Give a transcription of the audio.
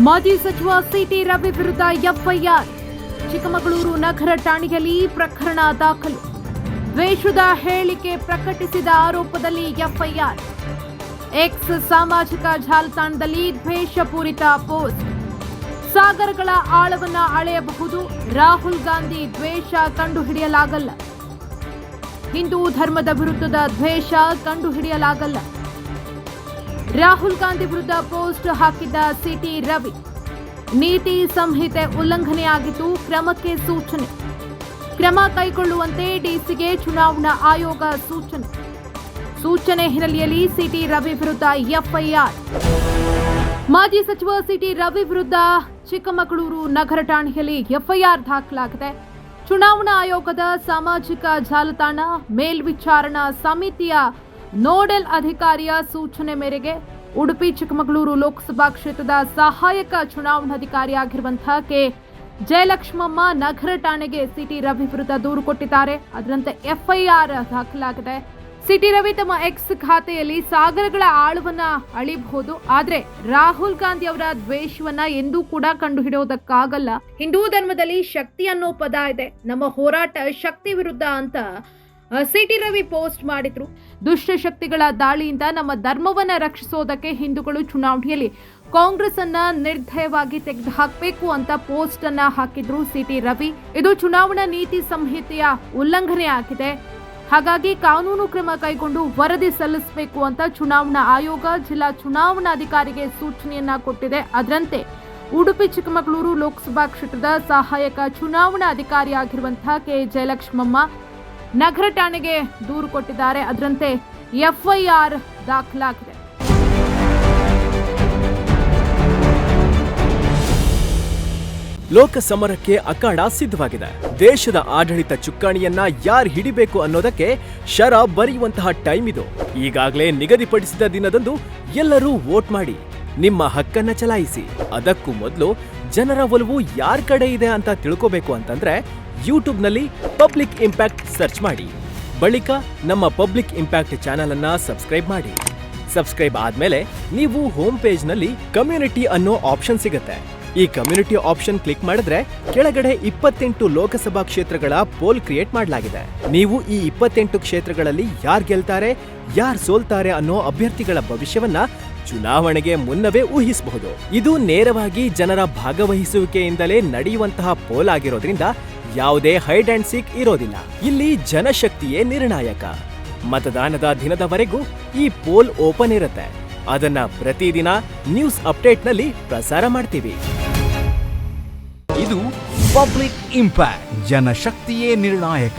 ಮಾಜಿ ಸಚಿವ ಸಿಟಿ ರವಿ ವಿರುದ್ಧ ಎಫ್ಐಆರ್. ಚಿಕ್ಕಮಗಳೂರು ನಗರ ಠಾಣೆಯಲ್ಲಿ ಪ್ರಕರಣ ದಾಖಲು. ದ್ವೇಷದ ಹೇಳಿಕೆ ಪ್ರಕಟಿಸಿದ ಆರೋಪದಲ್ಲಿ ಎಫ್ಐಆರ್. ಎಕ್ಸ್ ಸಾಮಾಜಿಕ ಜಾಲತಾಣದಲ್ಲಿ ದ್ವೇಷಪೂರಿತ ಪೋಸ್ಟ್. ಸಾಗರಗಳ ಆಳವನ್ನ ಅಳೆಯಬಹುದು, ರಾಹುಲ್ ಗಾಂಧಿ ದ್ವೇಷ ಕಂಡುಹಿಡಿಯಲಾಗಲ್ಲ. ಹಿಂದೂ ಧರ್ಮದ ವಿರುದ್ಧದ ದ್ವೇಷ ಕಂಡುಹಿಡಿಯಲಾಗಲ್ಲ. ರಾಹುಲ್ ಗಾಂಧಿ ವಿರುದ್ಧ ಪೋಸ್ಟ್ ಹಾಕಿದ್ದ ಸಿಟಿ ರವಿ. ನೀತಿ ಸಂಹಿತೆ ಉಲ್ಲಂಘನೆಯಾಗಿದ್ದು ಕ್ರಮಕ್ಕೆ ಸೂಚನೆ. ಕ್ರಮ ಕೈಗೊಳ್ಳುವಂತೆ ಡಿಸಿಗೆ ಚುನಾವಣಾ ಆಯೋಗ ಸೂಚನೆ. ಸೂಚನೆ ಹಿನ್ನೆಲೆಯಲ್ಲಿ ಸಿಟಿ ರವಿ ವಿರುದ್ಧ ಎಫ್ಐಆರ್. ಮಾಜಿ ಸಚಿವ ಸಿಟಿ ರವಿ ವಿರುದ್ಧ ಚಿಕ್ಕಮಗಳೂರು ನಗರ ಠಾಣೆಯಲ್ಲಿ ಎಫ್ಐಆರ್ ದಾಖಲಾಗಿದೆ. ಚುನಾವಣಾ ಆಯೋಗದ ಸಾಮಾಜಿಕ ಜಾಲತಾಣ ಮೇಲ್ವಿಚಾರಣಾ ಸಮಿತಿಯ ನೋಡೆಲ್ ಅಧಿಕಾರಿಯ ಸೂಚನೆ ಮೇರೆಗೆ ಉಡುಪಿ, ಚಿಕ್ಕಮಗಳೂರು ಲೋಕಸಭಾ ಕ್ಷೇತ್ರದ ಸಹಾಯಕ ಚುನಾವಣಾಧಿಕಾರಿಯಾಗಿರುವಂತಹ ಕೆ. ಜಯಲಕ್ಷ್ಮಮ್ಮ ನಗರ ಠಾಣೆಗೆ ಸಿಟಿ ರವಿ ವಿರುದ್ಧ ದೂರು ಕೊಟ್ಟಿದ್ದಾರೆ. ಅದರಂತೆ ಎಫ್ಐಆರ್ ದಾಖಲಾಗಿದೆ. ಸಿಟಿ ರವಿ ತಮ್ಮ ಎಕ್ಸ್ ಖಾತೆಯಲ್ಲಿ ಸಾಗರಗಳ ಆಳುವನ್ನ ಅಳಿಬಹುದು. ಆದ್ರೆ ರಾಹುಲ್ ಗಾಂಧಿ ಅವರ ದ್ವೇಷವನ್ನ ಎಂದೂ ಕೂಡ ಕಂಡುಹಿಡಿಯೋದಕ್ಕಾಗಲ್ಲ. ಹಿಂದೂ ಧರ್ಮದಲ್ಲಿ ಶಕ್ತಿ ಅನ್ನೋ ಪದ ಇದೆ. ನಮ್ಮ ಹೋರಾಟ ಶಕ್ತಿ ವಿರುದ್ಧ ಅಂತ ಸಿಟಿ ರವಿ ಪೋಸ್ಟ್ ಮಾಡಿದ್ರು. ದುಷ್ಟಶಕ್ತಿಗಳ ದಾಳಿಯಿಂದ ನಮ್ಮ ಧರ್ಮವನ್ನ ರಕ್ಷಿಸೋದಕ್ಕೆ ಹಿಂದೂಗಳು ಚುನಾವಣೆಯಲ್ಲಿ ಕಾಂಗ್ರೆಸ್ ಅನ್ನ ತೆಗೆದು ತೆಗೆದುಹಾಕಬೇಕು ಅಂತ ಪೋಸ್ಟ್ ಅನ್ನ ಹಾಕಿದ್ರು ಸಿಟಿ ರವಿ. ಇದು ಚುನಾವಣಾ ನೀತಿ ಸಂಹಿತೆಯ ಉಲ್ಲಂಘನೆ ಆಗಿದೆ. ಹಾಗಾಗಿ ಕಾನೂನು ಕ್ರಮ ಕೈಗೊಂಡು ವರದಿ ಸಲ್ಲಿಸಬೇಕು ಅಂತ ಚುನಾವಣಾ ಆಯೋಗ ಜಿಲ್ಲಾ ಚುನಾವಣಾಧಿಕಾರಿಗೆ ಸೂಚನೆಯನ್ನ ಕೊಟ್ಟಿದೆ. ಅದರಂತೆ ಉಡುಪಿ ಚಿಕ್ಕಮಗಳೂರು ಲೋಕಸಭಾ ಕ್ಷೇತ್ರದ ಸಹಾಯಕ ಚುನಾವಣಾ ಅಧಿಕಾರಿಯಾಗಿರುವಂತಹ ಕೆ ಜಯಲಕ್ಷ್ಮಮ್ಮ ನಗರ ಠಾಣೆಗೆ ದೂರು ಕೊಟ್ಟಿದ್ದಾರೆ. ಅದರಂತೆ ಎಫ್ಐಆರ್ ದಾಖಲಾಗಿದೆ. ಲೋಕ ಸಮರಕ್ಕೆ ಅಖಾಡ ಸಿದ್ಧವಾಗಿದೆ. ದೇಶದ ಆಡಳಿತ ಚುಕ್ಕಾಣಿಯನ್ನ ಯಾರು ಹಿಡಿಬೇಕು ಅನ್ನೋದಕ್ಕೆ ಶರ ಬರೆಯುವಂತಹ ಟೈಮ್ ಇದು. ಈಗಾಗಲೇ ನಿಗದಿಪಡಿಸಿದ ದಿನದಂದು ಎಲ್ಲರೂ ವೋಟ್ ಮಾಡಿ, ನಿಮ್ಮ ಹಕ್ಕನ್ನ ಚಲಾಯಿಸಿ. ಅದಕ್ಕೂ ಮೊದಲು ಜನರ ಒಲವು ಯಾರ ಕಡೆ ಇದೆ ಅಂತ ತಿಳ್ಕೋಬೇಕು ಅಂತಂದ್ರೆ ಯೂಟ್ಯೂಬ್ನಲ್ಲಿ ಪಬ್ಲಿಕ್ ಇಂಪ್ಯಾಕ್ಟ್ ಸರ್ಚ್ ಮಾಡಿ. ಬಳಿಕ ನಮ್ಮ ಪಬ್ಲಿಕ್ ಇಂಪ್ಯಾಕ್ಟ್ ಚಾನೆಲ್ ಅನ್ನ ಸಬ್ಸ್ಕ್ರೈಬ್ ಮಾಡಿ. ಸಬ್ಸ್ಕ್ರೈಬ್ ಆದ್ಮೇಲೆ ನೀವು ಹೋಮ್ ಪೇಜ್ನಲ್ಲಿ ಕಮ್ಯುನಿಟಿ ಅನ್ನೋ ಆಪ್ಷನ್ ಸಿಗುತ್ತೆ. ಈ ಕಮ್ಯುನಿಟಿ ಆಪ್ಷನ್ ಕ್ಲಿಕ್ ಮಾಡಿದ್ರೆ ಕೆಳಗಡೆ ಇಪ್ಪತ್ತೆಂಟು ಲೋಕಸಭಾ ಕ್ಷೇತ್ರಗಳ ಪೋಲ್ ಕ್ರಿಯೇಟ್ ಮಾಡಲಾಗಿದೆ. ನೀವು ಈ ಇಪ್ಪತ್ತೆಂಟು ಕ್ಷೇತ್ರಗಳಲ್ಲಿ ಯಾರ್ ಗೆಲ್ತಾರೆ, ಯಾರ್ ಸೋಲ್ತಾರೆ ಅನ್ನೋ ಅಭ್ಯರ್ಥಿಗಳ ಭವಿಷ್ಯವನ್ನ ಚುನಾವಣೆಗೆ ಮುನ್ನವೇ ಊಹಿಸಬಹುದು. ಇದು ನೇರವಾಗಿ ಜನರ ಭಾಗವಹಿಸುವಿಕೆಯಿಂದಲೇ ನಡೆಯುವಂತಹ ಪೋಲ್ ಆಗಿರೋದ್ರಿಂದ ಯಾವುದೇ ಹೈಡ್ ಅಂಡ್ ಸೀಕ್ ಇರೋದಿಲ್ಲ. ಇಲ್ಲಿ ಜನಶಕ್ತಿಯೇ ನಿರ್ಣಾಯಕ. ಮತದಾನದ ದಿನದವರೆಗೂ ಈ ಪೋಲ್ ಓಪನ್ ಇರುತ್ತೆ. ಅದನ್ನ ಪ್ರತಿದಿನ ನ್ಯೂಸ್ ಅಪ್ಡೇಟ್ನಲ್ಲಿ ಪ್ರಸಾರ ಮಾಡ್ತೀವಿ. ಇದು ಪಬ್ಲಿಕ್ ಇಂಪ್ಯಾಕ್ಟ್, ಜನಶಕ್ತಿಯೇ ನಿರ್ಣಾಯಕ.